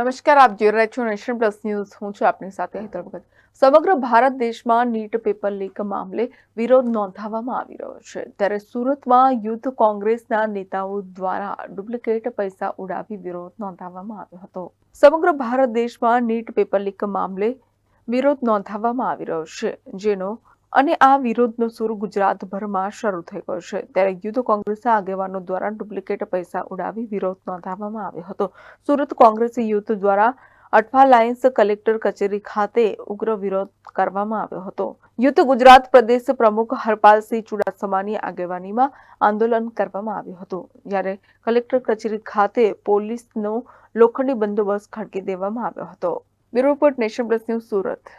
નમસ્કાર, આપ જોઈ રહ્યા છો નેશન પ્લસ ન્યૂઝ. હું છું આપની સાથે ભગત. સમગ્ર ભારત દેશમાં નીટ પેપર લીક મામલે વિરોધ નોંધાવવામાં આવી રહ્યો છે. ત્યારે સુરતમાં યુથ કોંગ્રેસના નેતાઓ દ્વારા ડુપ્લિકેટ પૈસા ઉડાવી વિરોધ નોંધાવવામાં આવ્યો હતો. સમગ્ર ભારત દેશમાં નીટ પેપર લીક મામલે વિરોધ નોંધાવવામાં આવી રહ્યો છે, જેનો અને આ વિરોધનો સૂર ગુજરાતભરમાં શરૂ થઈ ગયો છે. ત્યારે યુદ્ધ કોંગ્રેસના આગેવાનો દ્વારા ડુપ્લિકેટ પૈસા ઉડાવી વિરોધ નોંધાવવામાં આવ્યો હતો. સુરત કોંગ્રેસ યુથ દ્વારા અઠવા લાયન્સ કલેક્ટર કચેરી ખાતે ઉગ્ર વિરોધ કરવામાં આવ્યો હતો. યુદ્ધ ગુજરાત પ્રદેશ પ્રમુખ હરપાલસિંહ ચુડાસમાની આગેવાનીમાં આંદોલન કરવામાં આવ્યું હતું. જ્યારે કલેક્ટર કચેરી ખાતે પોલીસનો લોખંડી બંદોબસ્ત ખડકી દેવામાં આવ્યો હતો. Bureau report nation plus news Surat.